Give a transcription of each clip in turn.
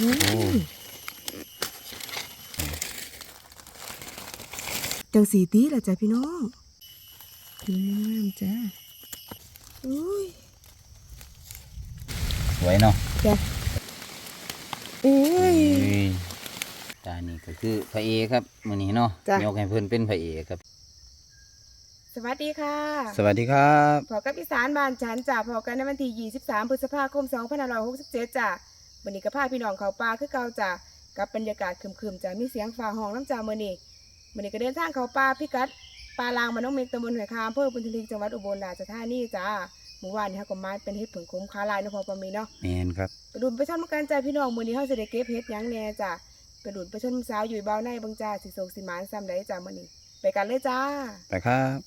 โอ้โอ้จังสีตีละจ้ะพี่น้องผิวงามๆจ้าอุ้ยสวยเนาะจ้ะอุ้ยอุ้ยตานี่ก็คือพระเอกครับมื้อนี้เนาะจ้ะยกให้เพิ่นเป็นพระเอกครับสวัสดีค่ะ สวัสดีครับพอกับอีสานบ้านฉันจ้ะพอกันในวันที่ 23 พฤษภาคม 2567จ้ะ วันนี้ก็พาพี่น้องเขาป่าคือเก่าจ้ะกับบรรยากาศครึมๆจ้ะมีเสียงฟ้าห้องน้ำจ้ามื้อนี้มื้อนี้ก็เดินทางเขาป่าพิกัดป่าลางมานน้องเมกตำบลหอยคามอำเภอบุญทลีจังหวัดอุบลราชธานีจ้าเมื่อวานนี้เฮาก็มาเป็นเฮ็ดผึ่งคมคาลายเนาะพอปามีเนาะแมนครับกระดุนไปชมกันจ้าพี่น้องมื้อนี้เฮาสิได้เก็บเฮ็ดหยังแหน่จ้ะกระดุนไปชมสาวอยู่เบาในเบิ่งจ้าสิโศกสิหมานซ้ำใดจ้ามื้อนี้ไปกันเลยจ้าไปครับ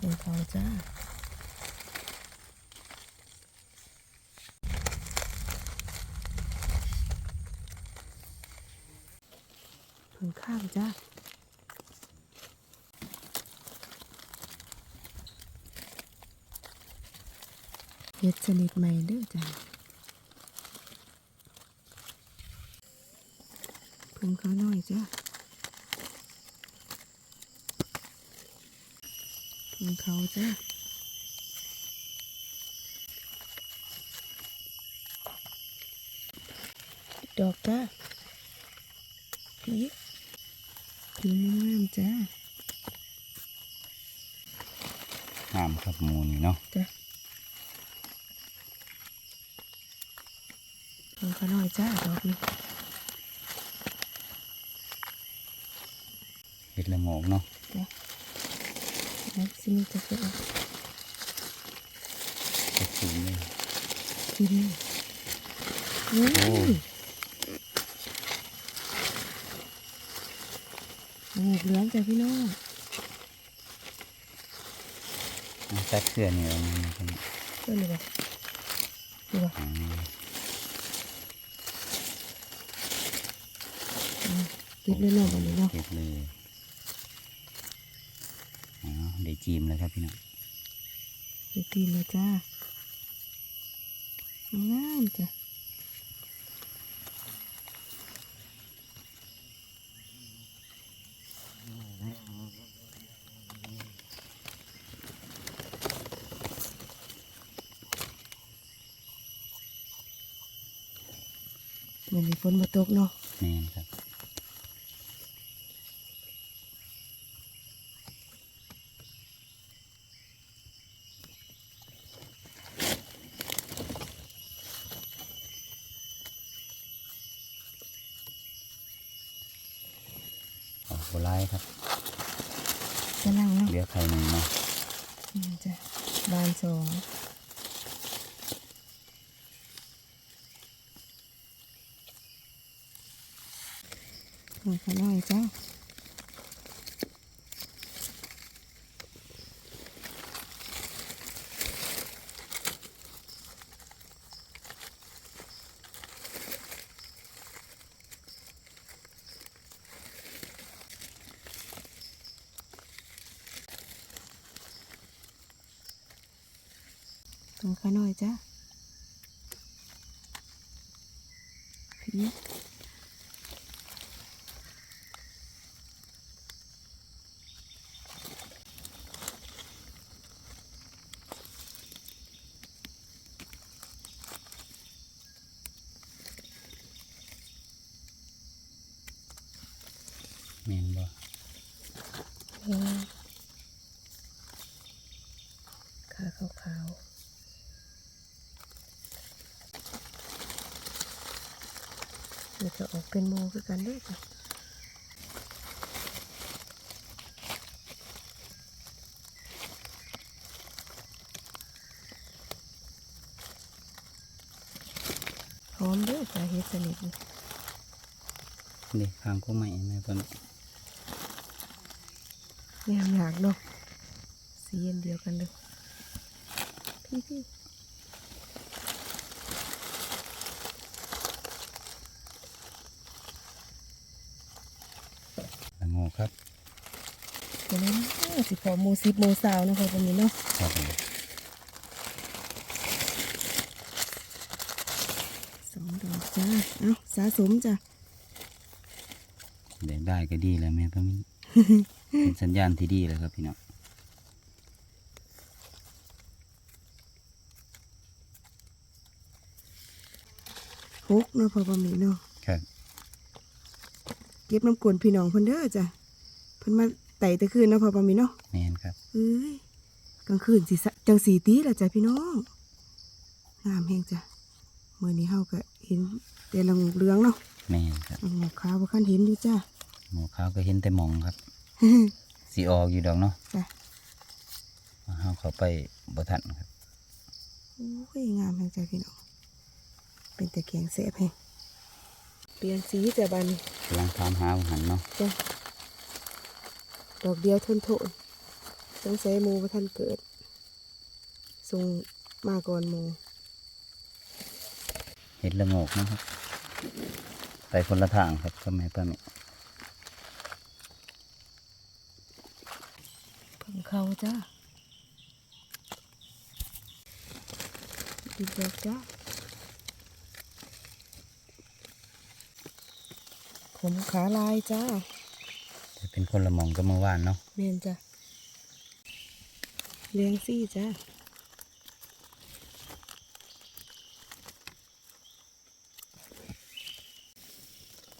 ถึงเขาจ้า ข้ามจ้าเฮ็ดชนิดใหม่เด้อจ้าเพิ่งเขาน้อยจ้าเพิ่งเขาจ้าดอกจ้าพีพีงามจ้างามครับหมูนี่เนาะจ้าเพิ่งเขาน้อยจ้าดอกนี้เฮ็ดละโงกเนาะแล้วซิมีจะเป็นก็สูงเลยกินอืมโอ้ โอ้เหลืองจ้ะพี่น้องตัดเสื้อนี่เอามาครับเพื่อนเลยบ่ดูบ่อืมปิดเลยเนาะบัดนี้เนาะเก็บเลยอ๋อได้จีมแล้วครับพี่น้องปิดตีนเลยจ้างามจ้ะเหมือนมีฝนมาต กเนาะแม่นครับออกบัวลายครับ กำลังเนาะ เหลือไข่หนึ่งเนาะ นี่จ้ะบานสองหัวขน้อยจ้า หัวขน้อยจ้าพี่นบ่ เออขาขาวๆมัน จะออกเป็นโมคือกันด้วยจ้ะหอมเด้วยจ้ะเฮ็ดสนิทนี่นี่ข้างกุ้งใหม่ไหมเพิ่นงามอยากเนาะสีอันเดียวกันเลยพี่พี่ ละโงกครับ เดี๋ยวนี้นะ สิพอหมูสิบหมูสาวนะคะวันนี้เนาะครับผมจ้าเอาสะสมจ้ะได้ได้ก็ดีแล้วแม่พ่อมีเป็นสัญญาณที่ดีเลยครับพี่น้องหกเนาะพอประมีเนาะครับเก็บน้ำกวนพี่น้องเพิ่นเด้อจ้ะเพิ่นมา ไต่แตะคืนเนาะพอประมีเนาะแม่นครับเอ้ยกลางคืนสิสะจังสีตีละจ้ะพี่น้องงามแฮงจ้ะมื้อนี้เฮาก็เห็นแต่ละงูเหลืองเนาะแม่นครับงูขาวบ่คันเห็นอยู่จ้ะหมูขาวก็เห็นแต่หมองครับสีออกอยู่ดอกเนาะจ้ะเฮาเข้าไปบ่ทันครับโอ้ยงามแฮงจ้ะพี่น้องเป็นแต่แกงแซ่บแฮงเปลี่ยนสีจ้ะบัดนี้กำลังถามหาว่าหันเนาะจ้ะ ดอกเดียวทนโทนสงสัยหมูบ่ทันเกิดส่งมาก่อนหมูเห็ดละโงกนะครับ ไปคนละทางครับก็แม่ป้าแม่เพิ่งเข้าจ้ะดีดอกจ้ะผมขาลายจ้าแต่ เป็นคนละหมองก็เมื่อวานเนาะเมนจ้ะเลี้ยงซี่จ้า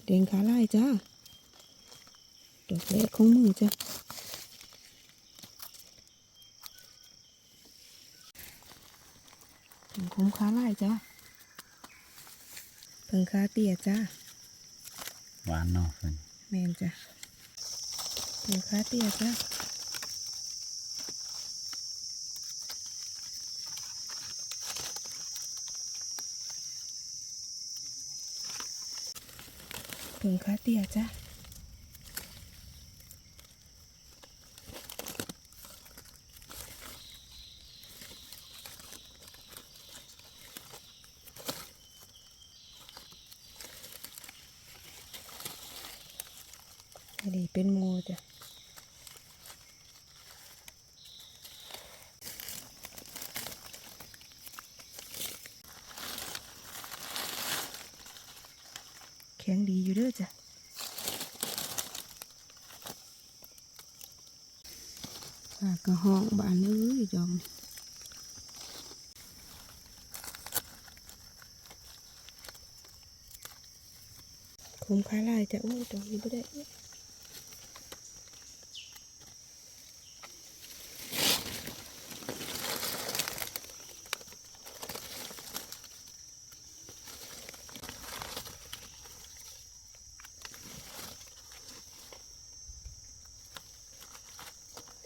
เด้งขาลายจ้าดอกเล็กของมือจ้ะผมขาลายจ้าเพิ่งขาเตี้ยจ้าหวานเนาะเพิ่นแมนจ้ะ เพิ่งขาเตี้ยจ้าเพิ่งขาเตียจ้ะอันนี้เป็นโมจ้ะแข็งดีอยู่เด้อจ้ะปากกระห้องบานเอ้ยจอมนี่ คมค้าลายจ้ะโอ้ยดอกนี้ไม่ได้เอ้ย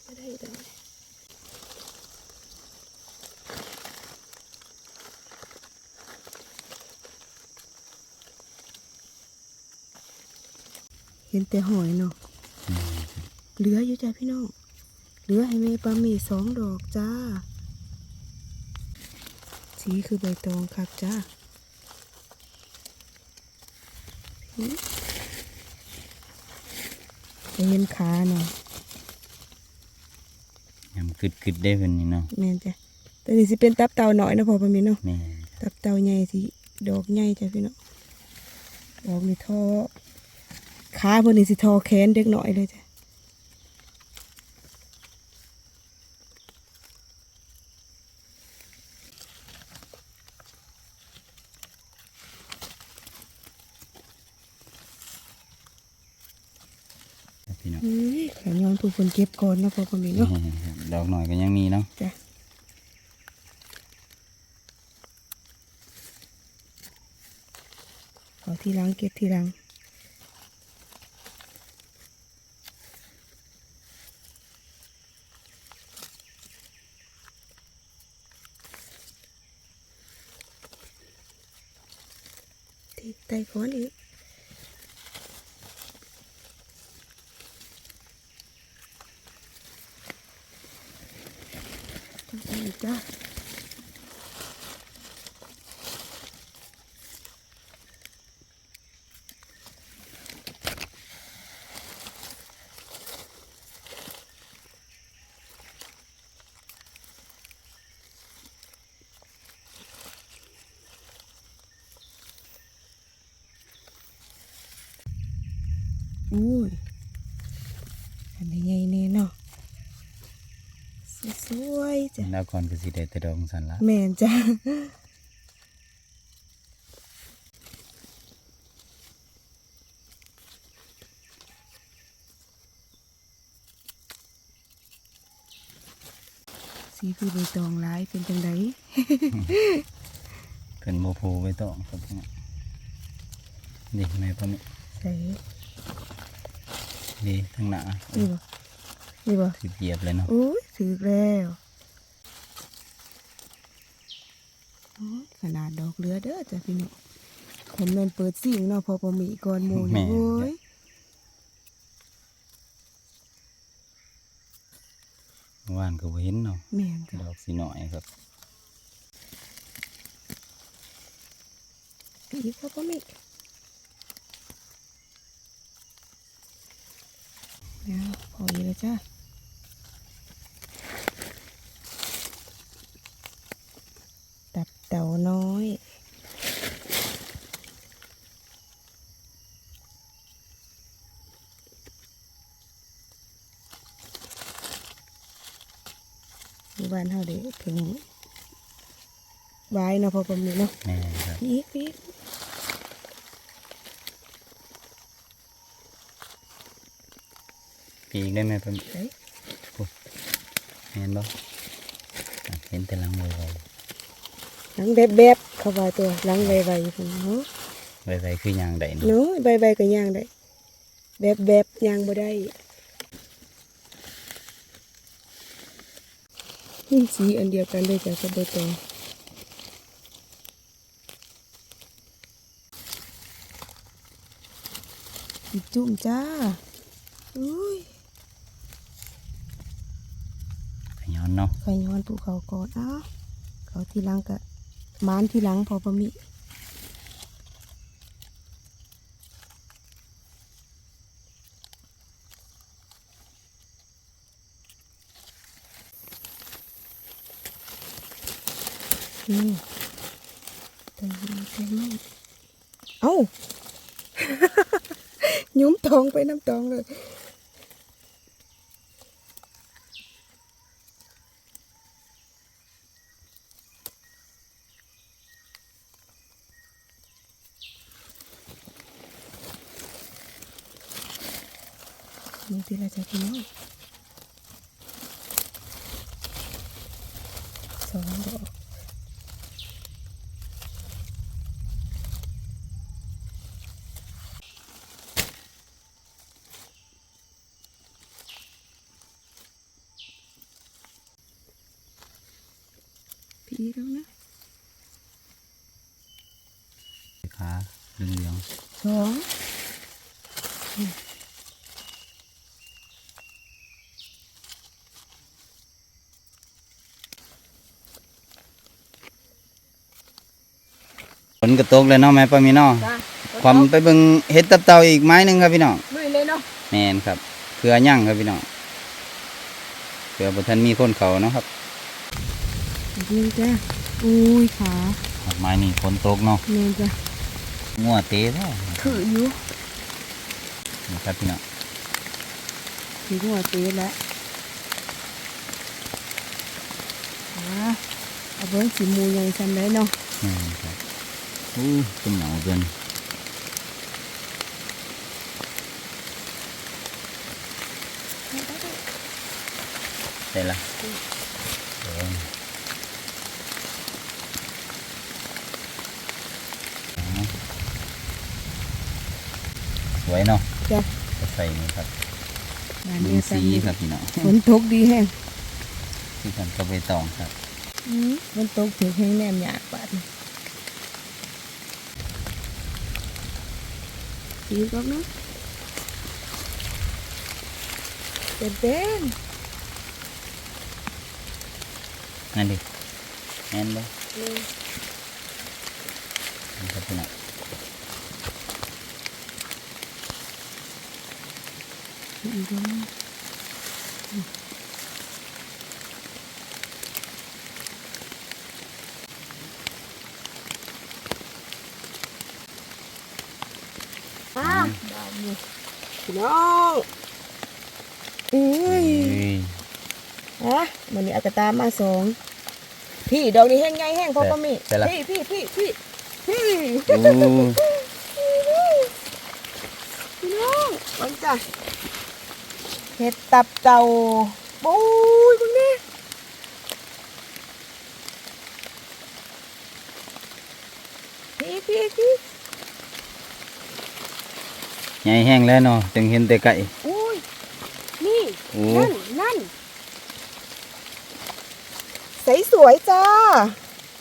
ไม่ได้ดอกเห็นแต่หอยเนาะแม่นครับเหลืออยู่จ้ะพี่น้องเหลือให้แม่ปลาหมีสองดอกจ้า สีคือใบตองครับจ้าอื้อจะเห็นขาเนาะยำกึดกึดๆได้เพิ่นนี่เนาะแม่นจ้ะแต่นี่สิเป็นตับเต่าหน่อยนะพอปลาหมีเนาะแม่นตับเต่าใหญ่สิดอกใหญ่จ้ะพี่น้องดอกนี่ทอ ขาเพิ่นนี่สิทอแขนเด็กหน่อยเลยจ้ะครับพี่น้องเฮ้ยขายย้อนผู้คนเก็บก่อนนะพอปลาหมีเนาะดอกหน่อยก็ยังมีเนาะจ้ะเอาทีหลังเก็บทีหลัง ที่ไต้ก้อนอีกจังอีกจ้า เอุ้ยอันนี้ใหญ่แน่เนาะสวยๆจ้ะแล้วก่อนก็สิได้แต่ดอกสันละแม่นจ้ะสีคือใบตองร้ายเป็นจังไดเป็นโมโพไว้ต้องครับพี่น้องนี่แม่ป้ามิใส่ ดีทั้งหน้านี่บ่นี่บ่ถือเหยียบเลยเนาะโอ้ยถือแล้วโอ้ยขนาดดอกเรือเด้อจ้ะพี่น้องเห็นแม่นเปิดสิ่งเนาะพอประมีก่อนหมูนี่โอ้ยเมื่อวานก็บ่เห็นเนาะแม่นจ้ะดอกสีหน่อยครับอีกพอประมี แล้วพออยู่แล้วจ้าตับเต่าน้อยอยู่บ้านเฮาเด้ถึงวายเนาะพอประมีเนาะแม่ครับ อีกอีก ปีกได้ไหมป้ามิเอ้ยเห็นบ่อะเห็นแต่หลังไวหลังแบบแบบๆเข้าว่าตัวหลังใบใบๆพุ่นเนาะๆไวๆคืออย่างใดเนาะเนาะใบใบๆก็ย่างได้แบบแบบๆย่างบ่ได้นี่สีอันเดียวกันเลยจ้ะกับใบตองอีจุ่มจ้าอุ้ย ขย้อนเนาะไข่ย้อนภูเขาก่อนอ้าเขาทีหลังกะมานทีหลังพอประมิอืมเต็มเต็มไม่เอ้า ยุ้มทองไปน้ำตองเลย มึงตีละจะกินเนาะสองดอกพี่แล้วนะ ขาเหลือง สอง ๆฝ นกระตกเลยเนาะแม่ป้ามีเนาะจ้าความไปเบิ่งเห็ดตับเต่าอีกไม้หนึงครับพี่น้องลุยเลยเนาะแม่นครับเพื่อย่างครับพี่น้องเพื่อบ่ทันมีคนเขาเนาะครับนี่จ้าอุ้ยขาไม้นี่ฝนตกเนาะเมนจ้างัวเตะแล้วถืออยู่นี่ครับพี่น้องถือหัวเต๊แล้วอ่าเอาเบิ้งสีมูใหญ่ซ้ำได้เนาะแม่นครับ อู้เป็นเหงาเกินได้ละเอออ๋อสวยเนาะจ้ะก็ใส่นี่ครับงานดูเดียวสีกันครับพี่น้องฝนตกดีแห้งที่กันก็ไปตองครับอืมฝนตกถือแห้งแนมยากปาด นี่สีก็เนาะเป็นเป็นนั่ นดิแม่นบ่เลยนี่ครับพี่น้องอีกแล้วเนาะอ้าวดาวนี่พี่น้องอุ้ยอุ้ยฮะมันนี้เอากระตามมาสองพี่ดอกนี้แห้งไงแห้งพอปะมี่แต่ละพี่พี่พี่พี่พี่โอ้พี่น้องมันจ้ะเห็ดตับเต่าโอ้ยคุณแม่พี่พี่พี่ ใหญ่แห้งแล้วเนาะจึงเห็นแต่ไก่อุ้ยนี่โอ้นั่นนั่นใสสวยจ้า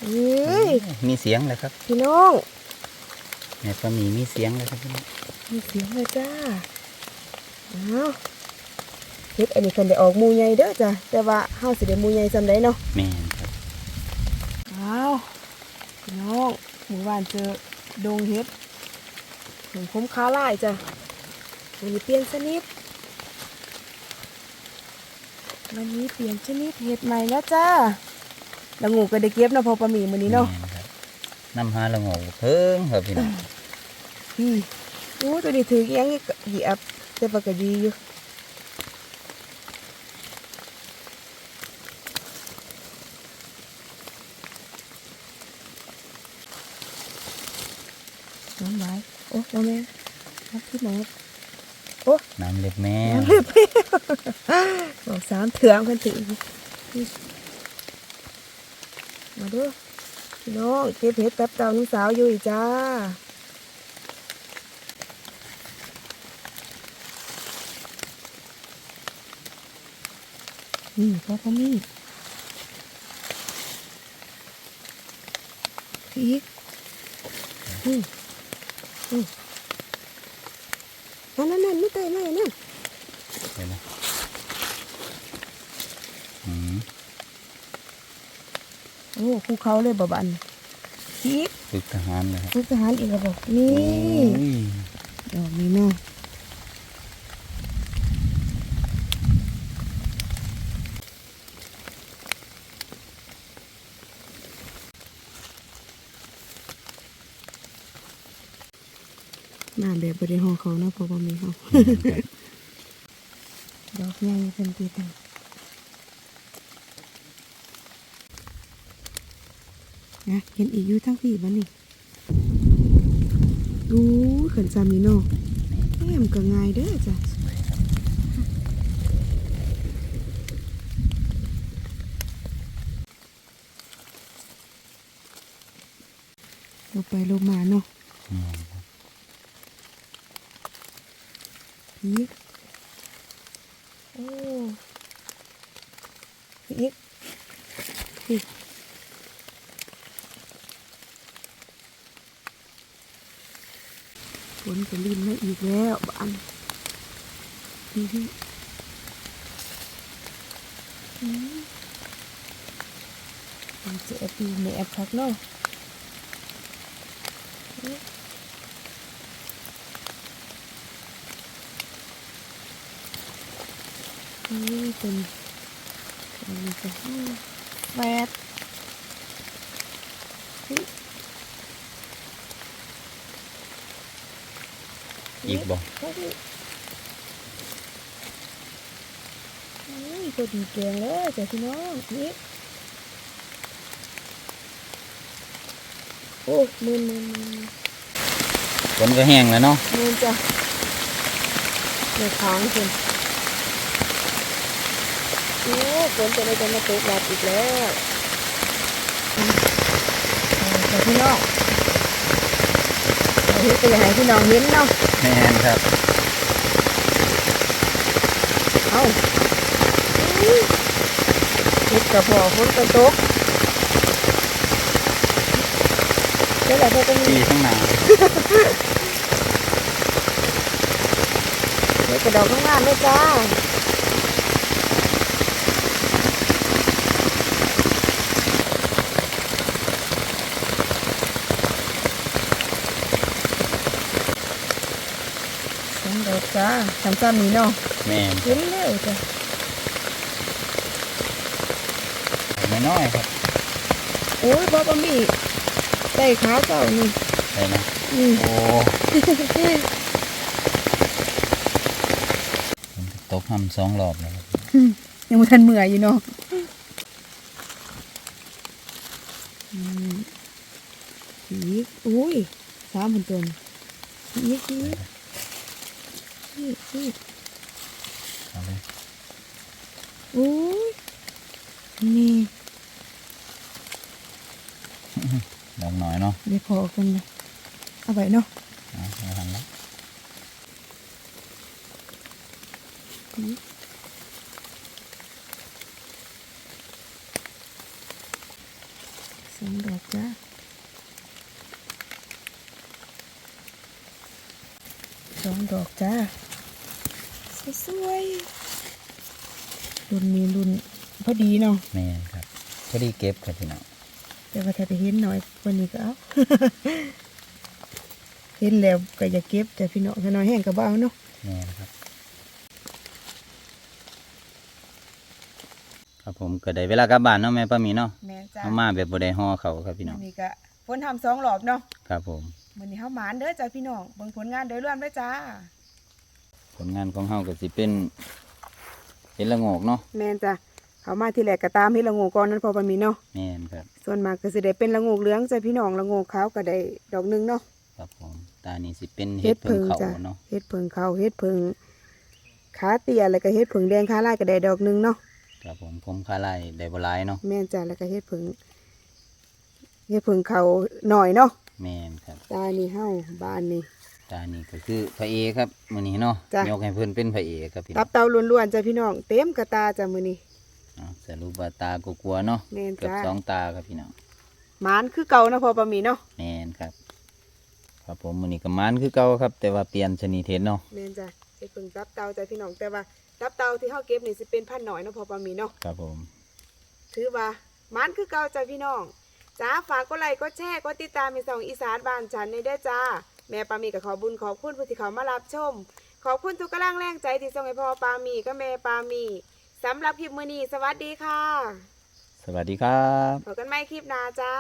เฮ้ยมีเสียงแล้วครับ พี่น้องแม่ปลาหมีมีเสียงแล้วครับพี่น้องมีเสียงเลยจ้าอ้าวเฮ็ดอันนี้คนได้ออกหมูใหญ่เด้อจ้ะแต่ว่าเฮาสิได้หมูใหญ่ซำใดเนาะแม่นครับอ้าวพี่น้องหมู่บ้านเจอดงเฮ็ดเห็นคุ้มค้าหลายจ้ะวันนี้เปลี่ยนชนิดวันนี้เปลี่ยนชนิดเห็ดใหม่แล้วจ้าแล้วงูก็ได้เก็บเนาะพอปลาหมีมื้อนี้เนาะแม่ครับน้ำหาละโงกเพิ่งครับพี่น้องพี่โอ้ตัวนี้ถืออีหยังอีกเหยียบแต่ปากกดีอยู่น้ำไหล โอ้น้ำแม่น้ำพี่หมอน้ำเล็บแม่น้ำเลือดเปรี้ยวบอกสามเถื่องกันติมาดูพี่น้องเก็บเห็ดแป๊บเต่าน้องสาวอยู่อีกจ้านี่พ่อพ่อมีอีกอืมอืมนั่ นนั่นนั่นไม่เตยไม่นั่นเห็นไหมอืมโอ้ภูเขาเลยบ่บันอีกฝึกทหารเลยครับภูทหารอีกแล้วบอกนี่อ้ยดอกนี้เนาะมาแบบบริหาร เขาเนาะเพราะว่ามีเขาดอกใหญ่เป็นตีตังนะเห็นอีกอยู่ทั้งพี่บ้านี่ดูขันซามีเนาะแอมก็ง่ายเด้อจ้ะลงไปลงมาเนาะ อืมครับอีกโอ้อีกอีกฝนจะลินมาอีกแล้วบ้านนี่ที่อืมมันจะแอบดูในแอบพักเนาะ นี่ เป็นอันนี้จะให้แวดเฮ้ยอีกบ่เฮ้ยนี่พอดีแกงเลยจ้ะพี่น้องนี่โอ้มืนมืนมืนฝนก็แห้งแล้วเนาะมืนจ้ะในค้างคุณ โอ้ฝนจะไม่จะมาตกหลับอีกแล้วพี่น้องเอาเฮ็ดไปอย่างไรพี่น้องเห็นเนาะแม่นครับ เอาอื้อเฮ็ดกระพาะฝนกระตกเดี๋ยวเราจะมีปีข้างหน้าเดี๋ยวกระดอกข้างล่างด้วยจ้าสองดอก จ้าสามสามนี้เนาะแม่นเห็นแล้วจ้ะไม่น้อยๆครับโอ้ยบ่บะมีใส่ขาเก่านี่ได้นะอืมโอ้ตกทำสองรอบแล้วครับยังไม่ทันเมื่อยอยู่เนาะอืมอีกอุ้ยสามพันตัวนี่อีกอีกอีกอีก เอาเลย อุ้ยนี่ดอกหน่อยเนาะเดี๋ยวพอกันเลยเอาไปเนาะเอาเอาหันละ สองดอกจ้าสองดอกจ้าสวยๆรุ่นนี้รุ่นพอ ดีเนาะแม่นครับพอดีเก็บครับพี่น้องแต่ว่าถ้าได้เห็นหน่อยกวันนี้ก็เอา เห็นแล้วก็อย่าเก็บแต่พี่น้องถ้าน้อยแห้งก็บ่เอาเนาะแม่นครับ ครับผมก็ได้เวลากลับบ้านเนาะแม่ป้าหมีเนาะแม่จ้าเอามาแบบบ่ได้ห่อเขาครับพี่น้อง นี่ก็ฝนทำสองรอบเนาะครับผม วันนี้เฮาหมานเด้อจ้าพี่น้องเบิ่งผลงานโดยรวมเด้อจ้า ผลงานของเฮาก็สิเป็นเห็ดละโงกเนาะแม่นจ้ะ เขามาที่แรกก็ตามเฮ็ดละโงกก่อนนั้นพอปานมีเนาะแม่นครับ ส่วนมากก็สิได้เป็นละโงกเหลืองจ้ะพี่น้องละโงกขาวก็ได้ดอกหนึงเนาะ ครับผมตานี่สิเป็นเฮ็เห็ดดเพิ่เพิงงเขาจ้ะเนาะเฮ็ดเพิงขาวเฮ็ดเพิงขาเตี้ยแล้วก็เฮ็ดเพิงแดงขาลายก็ได้ดอกหนึงเนาะครับผมผมคาไล่ได้บ่หลายเนาะแม่นจ้ะแล้วก็เฮ็ดเพิงเฮ็ดเพิงเขาหน่อยเนาะแม่นครับ ตานี่เฮาบ้านนี่ ตานี่ก็คือพระเอกครับมื้อนี้เนาะจ้ะ ยกให้เพิ่นเป็นพระเอกครับพี่น้ตัอบงเตาล้วนๆจ้ะพี่น้องเต็มกระตาจ้ะมื้อนี้อ่า สรุปว่าตาก็กลัวเนาะแม่นเกือบจ้ะสองตาครับพี่น้องหมานคือเก่านะพอปานมีเนาะแม่นครับ ครับผมมื้อนี้ก็มานคือเก่าครับ แต่ว่าเปลี่ยนชนิดเห็ดเนาะแม่นจ้ะเฮ็ดเพิงตับเตาจ้ะพี่น้องแต่ว่าตับเตาที่เฮาเก็บนี่สิเป็นพันหน่อยเนาะพอปานมีเนาะ ครับผม ถือว่ามันคือเก่าจ้าพี่น้องจ้าฝากกดไลค์กดแชร์กดติดตามในสองอีสานบ้านฉันในเด้อจ้า แม่ปามีกับขอบุญขอบคุณผู้ที่เขามารับชม ขอบคุณทุกกำลังแรงใจที่ส่งให้พ่อปามีก็แม่ปามี สำหรับคลิปมื้อนี้สวัสดีค่ะ สวัสดีครับ พบกันใหม่คลิปหน้าจ้า